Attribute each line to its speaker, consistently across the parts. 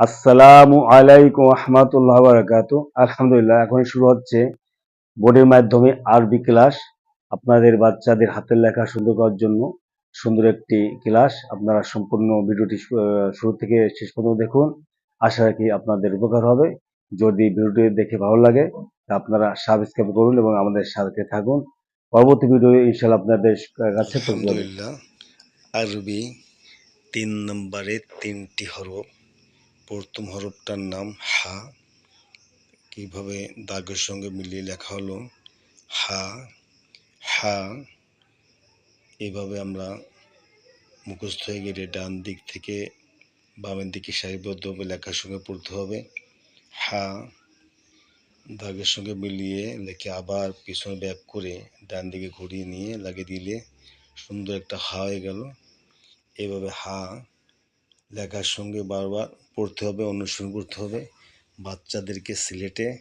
Speaker 1: আসসালামু আলাইকুম রহমতুল্লাহ বারাকাত আলহামদুলিল্লাহ এখন শুরু হচ্ছে বোর্ডের মাধ্যমে আরবি ক্লাস। আপনাদের বাচ্চাদের হাতের লেখা সুন্দর করার জন্য সুন্দর একটি ক্লাস। আপনারা সম্পূর্ণ ভিডিওটি শুরু থেকে শেষ পর্যন্ত দেখুন। আশা রাখি আপনাদের উপকার হবে। যদি ভিডিওটি দেখে ভালো লাগে, তা আপনারা সাবস্ক্রাইব করুন এবং আমাদের সাথে থাকুন। পরবর্তী ভিডিও ইনশাল্লাহ আপনাদের কাছে
Speaker 2: আরবি তিন নম্বরে তিনটি হরফ। প্রথম হরফটার নাম হা। কীভাবে দাগের সঙ্গে মিলিয়ে লেখা হলো? হা হা। এইভাবে আমরা মুখস্থ হয়ে গেলে ডান দিক থেকে বামের দিকে সারিবদ্ধভাবে লেখার সঙ্গে পড়তে হবে। হা, দাগের সঙ্গে মিলিয়ে লেখে আবার পিছনে ব্যাক করে ডান দিকে ঘুরিয়ে নিয়ে লাগিয়ে দিলে সুন্দর একটা হা হয়ে গেল। এভাবে হা লেখার সঙ্গে বারবার পড়তে হবে অনুসরণ করতে হবে। বাচ্চাদেরকে সিলেটে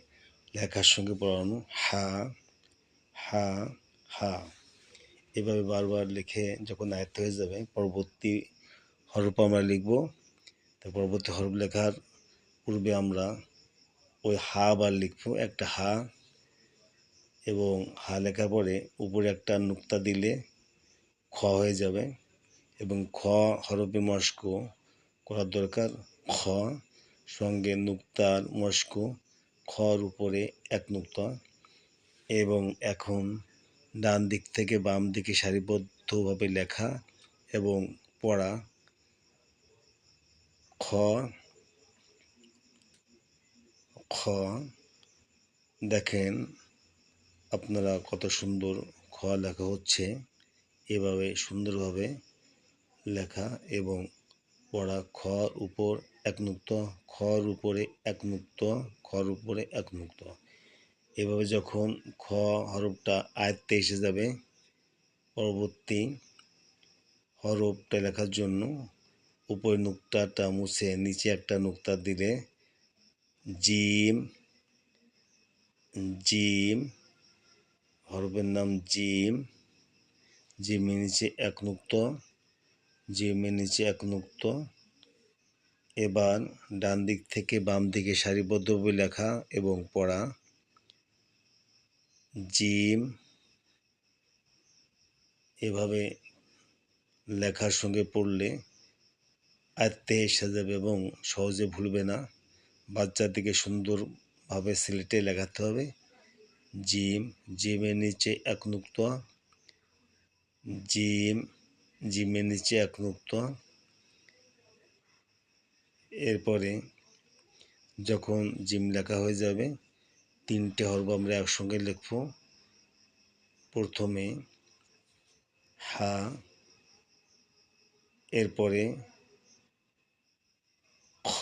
Speaker 2: লেখার সঙ্গে পড়ানো, হা হা হা। এভাবে বারবার লিখে যখন আয়ত্ত হয়ে যাবে, পরবর্তী হরফ আমরা লিখব। তো পরবর্তী হরফ লেখার পূর্বে আমরা ওই হা বার লিখব, একটা হা। এবং হা লেখার পরে উপরে একটা নুক্তা দিলে খ হয়ে যাবে। এবং খ হরফে মস্ক করার দরকার। খ, সঙ্গে নুক্তার মস্ক খর উপরে এক নুক্তা এবং এখন ডান দিক থেকে বাম দিকে সারিবদ্ধভাবে লেখা এবং পড়া। খ খ, দেখেন আপনারা কত সুন্দর খ লেখা হচ্ছে। এভাবে সুন্দরভাবে লেখা এবং পড়া খর উপর এক মুক্ত খর উপরে এক মুক্ত খর উপরে এক মুক্ত এভাবে যখন খ হরফটা আয়ত্তে এসে যাবে, পরবর্তী হরফটা লেখার জন্য উপরে নুক্তাটা মুছে নিচে একটা নুক্তা দিলে জিম জিম, হরফের নাম জিম, জিমের নিচে এক নুক্ত জিমের নিচে এক নুক্ত এবার ডান দিক থেকে বাম দিকে সারিবদ্ধভাবে লেখা এবং পড়া। জিম। এভাবে লেখার সঙ্গে পড়লে আয়ত্তে এসে যাবে এবং সহজে ভুলবে না। বাচ্চাদেরকে সুন্দরভাবে সিলেটে লেখাতে হবে। জিম। জিমের নিচে এক নুক্ত জিম। জিমের নিচে এক নুক্ত এরপরে যখন জিম লেখা হয়ে যাবে, তিনটে হরফ আমরা একসঙ্গে লিখব। প্রথমে হা, এরপরে খ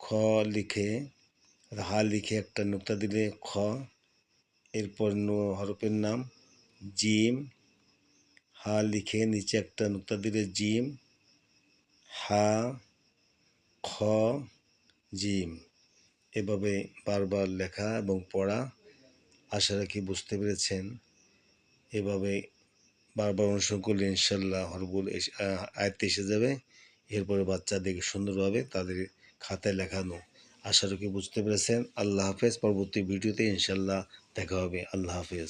Speaker 2: খ লিখে, হা লিখে একটা নোক্তা দিলে খ, এরপর হরফের নাম জিম হা লিখে নিচে একটা নোক্তা দিলে জিম, হা, খ, জিম। এভাবে বারবার লেখা এবং পড়া, আশা রাখি বুঝতে পেরেছেন। এভাবে বারবার অনুসরণ করলে ইনশাল্লাহ হরবুল আয়ত্তে এসে যাবে। এরপরে বাচ্চাদেরকে সুন্দরভাবে তাদের খাতায় লেখানো। আশা রাখি বুঝতে পেরেছেন। আল্লাহ হাফেজ। পরবর্তী ভিডিওতে ইনশাল্লাহ দেখা হবে। আল্লাহ হাফেজ।